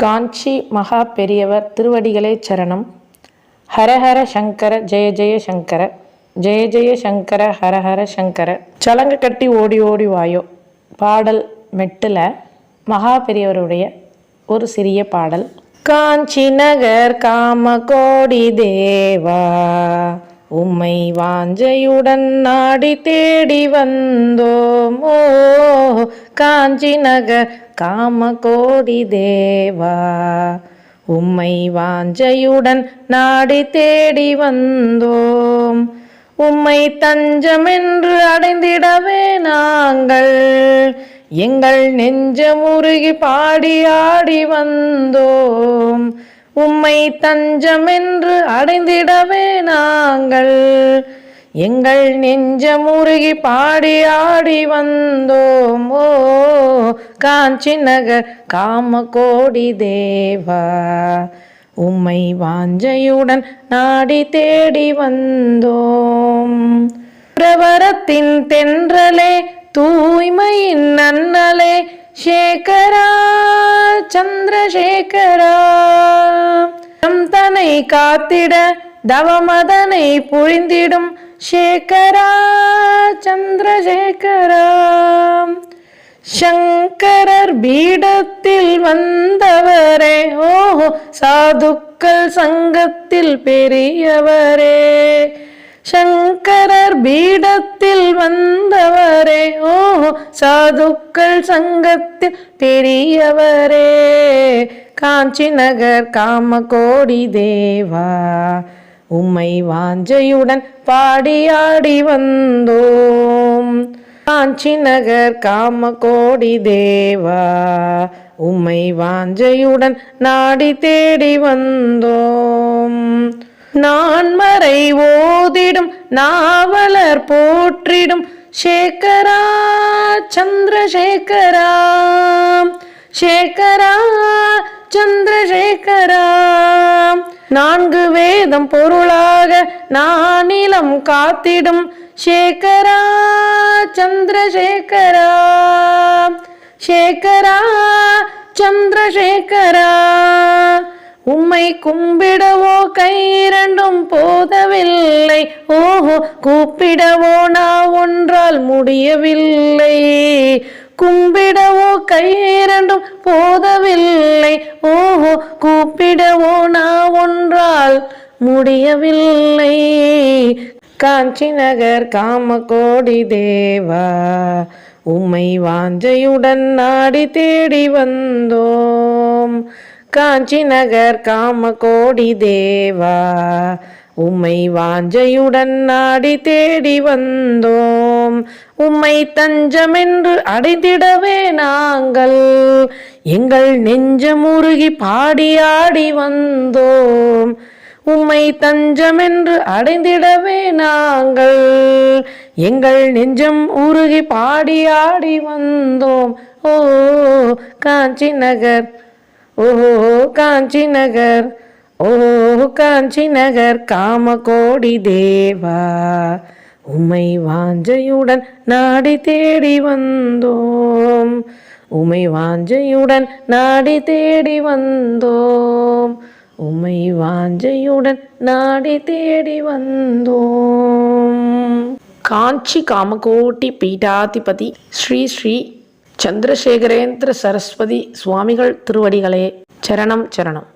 காஞ்சி மகா பெரியவர் திருவடிகளே சரணம். ஹரஹர சங்கர ஜெய ஜெய சங்கர ஜெய ஜெய சங்கர ஹரஹர சங்கர. சலங்கு கட்டி ஓடி ஓடி வாயோ. பாடல் மெட்டில் மகா பெரியவருடைய ஒரு சிறிய பாடல். காஞ்சி நகர் காமகோடி தேவா உம்மை வாஞ்சையுடன் நாடி தேடி வந்தோம். ஓ காஞ்சி நகர் காமகோடி தேவா. உம்மை வாஞ்சையுடன் நாடி தேடி வந்தோம். உம்மை தஞ்சமென்று அடைந்திடவே நாங்கள். எங்கள் நெஞ்சமுருகி பாடி ஆடி வந்தோம். உம்மை தஞ்சமென்று அடைந்திடவே நாங்கள். எங்கள் நெஞ்ச முருகி பாடி ஆடி வந்தோம். ஓ காஞ்சி நகர் காமகோடி தேவா. உம்மை வாஞ்சையுடன் நாடி தேடி வந்தோம். பிரவரத்தின் தென்றலே தூய்மையின் நன்னலே சேகரா சந்திரசேகரா. தன்னை காத்திட தவமதனை புரிந்திடும் சேகரா சந்திரசேகரா. சங்கரர் பீடத்தில் வந்தவரே ஓஹோ சாதுக்கள் சங்கத்தில் பெரியவரே. சங்கரர் பீடத்தில் வந்தவரே ஓஹோ சாதுக்கள் சங்கத்தில் பெரியவரே. காஞ்சி நகர் காமகோடி தேவா. உம்மை வாஞ்சையுடன் பாடியாடி வந்தோம். காஞ்சி நகர் காமகோடி தேவா. உம்மை வாஞ்சையுடன் நாடி தேடி வந்தோம். நான் மறை ஓதிடும் நாவலர் போற்றிடும் சேகரா சந்திரசேகரா. சேகரா சந்திரசேகரா நான்கு வேதம் பொருளாக நானிலம் காத்திடும். சேகரா சந்திரசேகரா. சேகரா சந்திரசேகரா. உம்மை கும்பிடவோ கை இரண்டும் போதவில்லை. ஓஹோ கூப்பிடவோ நான் ஒன்றால் முடியவில்லை. கும்பிடவோ கையிரண்டும் போதவில்லை. ஓஹோ கூப்பிடவோ நான் ஒன்றால் முடியவில்லை. காஞ்சி நகர் காமகோடி தேவா உம்மை வாஞ்சையுடன் நாடி தேடி வந்தோம். காஞ்சி நகர் காமகோடி தேவா உம்மை வாஞ்சையுடன் நாடி தேடி வந்தோம். உம்மை தஞ்சமென்று அடைந்திடவே நாங்கள். எங்கள் நெஞ்சமுருகி பாடியாடி வந்தோம். உம்மை தஞ்சமென்று அடைந்திடவே நாங்கள். எங்கள் நெஞ்சம் உருகி பாடியாடி வந்தோம். ஓ காஞ்சி நகர். ஓஹோ காஞ்சி நகர். ஓ காஞ்சி நகர். காமகோடி தேவா. உமை வாஞ்சையுடன் நாடி தேடி வந்தோம். உமை வாஞ்சையுடன் நாடி தேடி வந்தோம். உமை வாஞ்சையுடன் நாடி தேடி வந்தோம். காஞ்சி காமகோட்டி பீட்டாதிபதி ஸ்ரீ ஸ்ரீ சந்திரசேகரேந்திர சரஸ்வதி சுவாமிகள் திருவடிகளே சரணம் சரணம்.